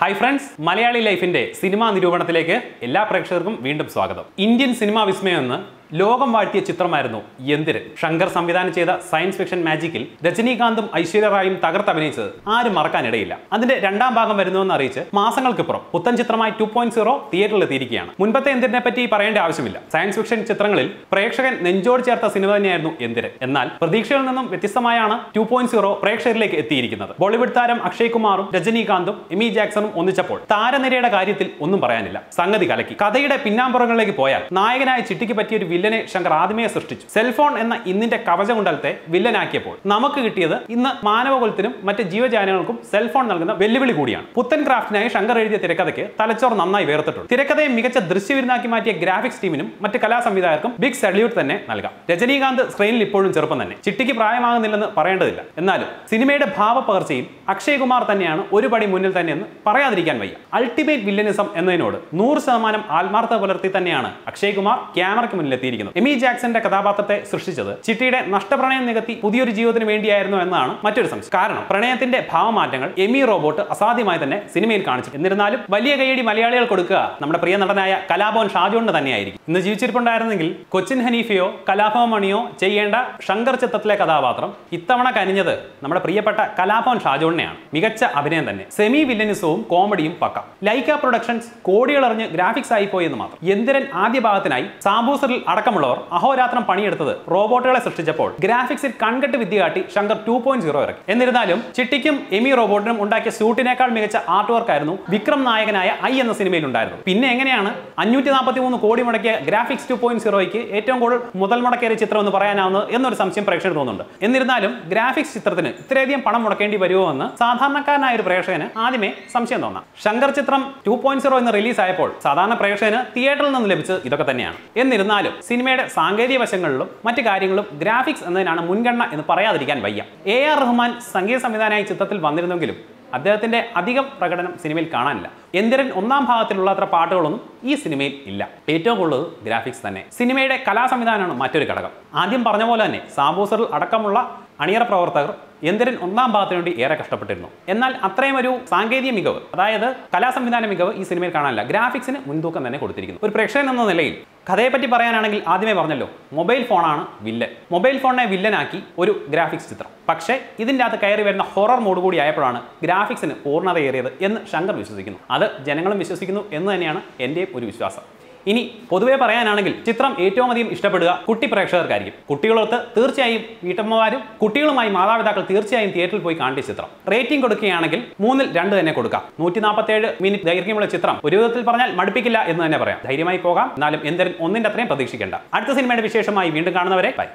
Hi friends Malayali ലൈഫിന്റെ cinema നിരൂപണത്തിലേക്ക് എല്ലാ പ്രേക്ഷകർക്കും വീണ്ടും സ്വാഗതം. ഇന്ത്യൻ സിനിമാ വിസ്മയം എന്ന് ലോകം വാഴ്ത്തിയ ചിത്രമായിരുന്നു എന്തിര്? ശങ്കർ സംവിധാനം ചെയ്ത സയൻസ് ഫിക്ഷൻ മാജിക്കിൽ രജനീകാന്തും ഐശ്വര്യ റായും തകർത്തഭിനയിച്ചത് ആരും മറക്കാനിടയില്ല. അതിന്റെ രണ്ടാം ഭാഗം വരുന്നുവെന്ന് അറിയിച്ച് മാസങ്ങൾക്കിപ്പുറം പുത്തൻ ചിത്രമായി ടു പോയിന്റ് സീറോ തിയേറ്ററിൽ എത്തിയിരിക്കുകയാണ്. മുൻപത്തെ എന്തിനെ പറ്റി പറയേണ്ട ആവശ്യമില്ല. സയൻസ് ഫിക്ഷൻ ചിത്രങ്ങളിൽ പ്രേക്ഷകൻ നെഞ്ചോട് ചേർത്ത സിനിമ തന്നെയായിരുന്നു എന്തിര്. എന്നാൽ പ്രതീക്ഷയിൽ നിന്നും വ്യത്യസ്തമായാണ് ടു പോയിന്റ് സീറോ പ്രേക്ഷകരിലേക്ക് എത്തിയിരിക്കുന്നത്. ബോളിവുഡ് താരം അക്ഷയ് കുമാറും രജനീകാന്തും എമി ജാക്സണും ഒന്നിച്ചപ്പോൾ താരനിരയുടെ കാര്യത്തിൽ ഒന്നും പറയാനില്ല. സംഗതി കലക്കി. കഥയുടെ പിന്നാമ്പുറങ്ങളിലേക്ക് പോയാൽ നായകനായ ചിട്ടിക്ക് പറ്റിയ ഒരു വില്ലനെ ശങ്കർ ആദ്യമേ സൃഷ്ടിച്ചു. സെൽഫോൺ എന്ന ഇന്നിന്റെ കവചകുണ്ടലത്തെ വില്ലനാക്കിയപ്പോൾ നമുക്ക് കിട്ടിയത് ഇന്ന് മാനവകുലത്തിനും മറ്റ് ജീവജാലങ്ങൾക്കും സെൽഫോൺ നൽകുന്ന വെല്ലുവിളി കൂടിയാണ്. പുത്തൻ ക്രാഫ്റ്റിനായി ശങ്കർ എഴുതിയ തിരക്കഥയ്ക്ക് തലച്ചോർ നന്നായി വേർത്തിട്ടുണ്ട്. തിരക്കഥയെ മികച്ച ദൃശ്യവിരുന്നാക്കി മാറ്റിയ ഗ്രാഫിക്സ് ടീമിനും മറ്റ് കലാ സംവിധായകർക്കും ബിഗ് സല്യൂട്ട് തന്നെ നൽകാം. രജനീകാന്ത് സ്ക്രീനിൽ ഇപ്പോഴും ചെറുപ്പം തന്നെ. ചിട്ടിക്ക് പ്രായമാകുന്നില്ലെന്ന് പറയേണ്ടതില്ല. എന്നാലും സിനിമയുടെ ഭാവപ്പകർച്ചയിൽ അക്ഷയ് കുമാർ തന്നെയാണ് ഒരു പടി മുന്നിൽ തന്നെയെന്ന് പറയാതിരിക്കാൻ വയ്യ. അൾട്ടിമേറ്റ് വില്ലനിസം എന്നതിനോട് നൂറ് ശതമാനം ആത്മാർത്ഥത പുലർത്തി തന്നെയാണ് അക്ഷയ് കുമാർ ക്യാമറയ്ക്ക് മുന്നിൽ എത്തിയിരിക്കുന്നത് എമി ജാക്സന്റെ കഥാപാത്രത്തെ സൃഷ്ടിച്ചത് ചിട്ടിയുടെ നഷ്ടപ്രണയം നികത്തി പുതിയൊരു ജീവിതത്തിന് വേണ്ടിയായിരുന്നു എന്നാണ് മറ്റൊരു സംശയം. കാരണം പ്രണയത്തിന്റെ ഭാവമാറ്റങ്ങൾ എമി റോബോട്ട് അസാധ്യമായി തന്നെ സിനിമയിൽ കാണിച്ചു എന്നിരുന്നാലും വലിയ കൈയടി മലയാളികൾ കൊടുക്കുക നമ്മുടെ പ്രിയ നടനായ കലാഭവൻ ഷാജുണ്ട് തന്നെയായിരിക്കും. ഇന്ന് ജീവിച്ചിരിപ്പുണ്ടായിരുന്നെങ്കിൽ കൊച്ചിൻ ഹനീഫയോ കലാഭവൻ മണിയോ ചെയ്യേണ്ട ശങ്കർ ചിത്രത്തിലെ കഥാപാത്രം ഇത്തവണ കനിഞ്ഞത് നമ്മുടെ പ്രിയപ്പെട്ട കലാഭവൻ ഷാജോണിനെയാണ് മികച്ച അഭിനയം തന്നെ. സെമി വില്ലനിസവും കോമഡിയും പക്ക. ലൈക്ക പ്രൊഡക്ഷൻസ് കോടികളറിഞ്ഞ് ഗ്രാഫിക്സ് ആയി പോയെന്ന് മാത്രം. എന്തിരൻ ആദ്യ ഭാഗത്തിനായി സാംബൂസറിൽ അടക്കമുള്ളവർ അഹോരാത്രം പണിയെടുത്തത് റോബോട്ടുകളെ സൃഷ്ടിച്ചപ്പോൾ ഗ്രാഫിക്സിൽ കൺകെട്ട് വിദ്യ കാട്ടി ശങ്കർ ടു പോയിന്റ് സീറോ ഇറക്കി. എന്നിരുന്നാലും ചിട്ടിക്കും എമി റോബോട്ടിനും ഉണ്ടാക്കിയ സ്യൂട്ടിനേക്കാൾ മികച്ച ആർട്ട് വർക്ക് ആയിരുന്നു വിക്രം നായകനായ ഐ എന്ന സിനിമയിൽ ഉണ്ടായിരുന്നു പിന്നെ എങ്ങനെയാണ് അഞ്ഞൂറ്റി നാൽപ്പത്തി മൂന്ന് കോടി മുടക്കിയ ഗ്രാഫിക്സ് ടു പോയിന്റ് സീറോയ്ക്ക് ഏറ്റവും കൂടുതൽ മുതൽ മുടക്കേറിയ ചിത്രം എന്ന് പറയാനാവുന്നത് എന്നൊരു സംശയം പ്രേക്ഷകർ തോന്നുന്നുണ്ട്. എന്നിരുന്നാലും ഗ്രാഫിക്സ് ചിത്രത്തിന് ഇത്രയധികം പണം മുടക്കേണ്ടി വരുമോ എന്ന് സാധാരണക്കാരനായ ഒരു പ്രേക്ഷകന് ആദ്യമേ സംശയം തോന്നാം. ശങ്കർ ചിത്രം ടു പോയിന്റ് സീറോ എന്ന് റിലീസ് ആയപ്പോൾ സാധാരണ പ്രേക്ഷകന് തിയേറ്ററിൽ നിന്ന് ലഭിച്ചത് ഇതൊക്കെ തന്നെയാണ്. എന്നിരുന്നാലും സിനിമയുടെ സാങ്കേതിക വശങ്ങളിലും മറ്റു കാര്യങ്ങളും ഗ്രാഫിക്സ് എന്നതിനാണ് മുൻഗണന എന്ന് പറയാതിരിക്കാൻ വയ്യ. എ ആർ റഹ്മാൻ സംഗീത സംവിധാനമായി ചിത്രത്തിൽ വന്നിരുന്നെങ്കിലും അദ്ദേഹത്തിന്റെ അധികം പ്രകടനം സിനിമയിൽ കാണാനില്ല. എന്തിരൻ ഒന്നാം ഭാഗത്തിലുള്ള അത്ര പാട്ടുകളൊന്നും ഈ സിനിമയിൽ ഇല്ല. ഏറ്റവും കൂടുതൽ ഗ്രാഫിക്സ് തന്നെ. സിനിമയുടെ കലാസംവിധാനമാണ് മറ്റൊരു ഘടകം. ആദ്യം പറഞ്ഞ പോലെ തന്നെ സാബൂസറിൽ അടക്കമുള്ള അണിയറ പ്രവർത്തകർ എന്തിരൻ ഒന്നാം ഭാഗത്തിന് വേണ്ടി ഏറെ കഷ്ടപ്പെട്ടിരുന്നു. എന്നാൽ അത്രയും ഒരു സാങ്കേതിക മികവ് അതായത് കലാ സംവിധാന മികവ് ഈ സിനിമയിൽ കാണാനില്ല. ഗ്രാഫിക്സിന് മുൻതൂക്കം തന്നെ കൊടുത്തിരിക്കുന്നു. ഒരു പ്രേക്ഷകൻ എന്ന നിലയിൽ കഥയെപ്പറ്റി പറയാനാണെങ്കിൽ ആദ്യമേ പറഞ്ഞല്ലോ മൊബൈൽ ഫോണാണ് വില്ലൻ. മൊബൈൽ ഫോണിനെ വില്ലനാക്കി ഒരു ഗ്രാഫിക്സ് ചിത്രം. പക്ഷേ ഇതിന്റെ അകത്ത് കയറി വരുന്ന ഹൊറർ മോഡ് കൂടി ആയപ്പോഴാണ് ഗ്രാഫിക്സിന് പൂർണതയേറിയത് എന്ന് ശങ്കർ വിശ്വസിക്കുന്നു. അത് ജനങ്ങളും വിശ്വസിക്കുന്നു എന്ന് തന്നെയാണ് എന്റെയും ഒരു വിശ്വാസം. ഇനി പൊതുവെ പറയാനാണെങ്കിൽ ചിത്രം ഏറ്റവും അധികം ഇഷ്ടപ്പെടുക കുട്ടി പ്രേക്ഷകർക്കായിരിക്കും. കുട്ടികളൊത്ത് തീർച്ചയായും വീട്ടമ്മമാരും കുട്ടികളുമായി മാതാപിതാക്കൾ തീർച്ചയായും തിയേറ്ററിൽ പോയി കാണേണ്ട ചിത്രം. റേറ്റിംഗ് കൊടുക്കുകയാണെങ്കിൽ മൂന്നിൽ രണ്ട് തന്നെ കൊടുക്കാം. നൂറ്റി നാൽപ്പത്തേഴ് മിനിറ്റ് ദൈർഘ്യമുള്ള ചിത്രം ഒരു വിധത്തിൽ പറഞ്ഞാൽ മടുപ്പിക്കില്ല എന്ന് തന്നെ പറയാം. ധൈര്യമായി പോകാം. എന്നാലും എന്തെങ്കിലും ഒന്നിന്റെ അത്രയും പ്രതീക്ഷിക്കേണ്ട. അടുത്ത സിനിമയുടെ വിശേഷമായി വീണ്ടും കാണുന്നവരെ ബൈ.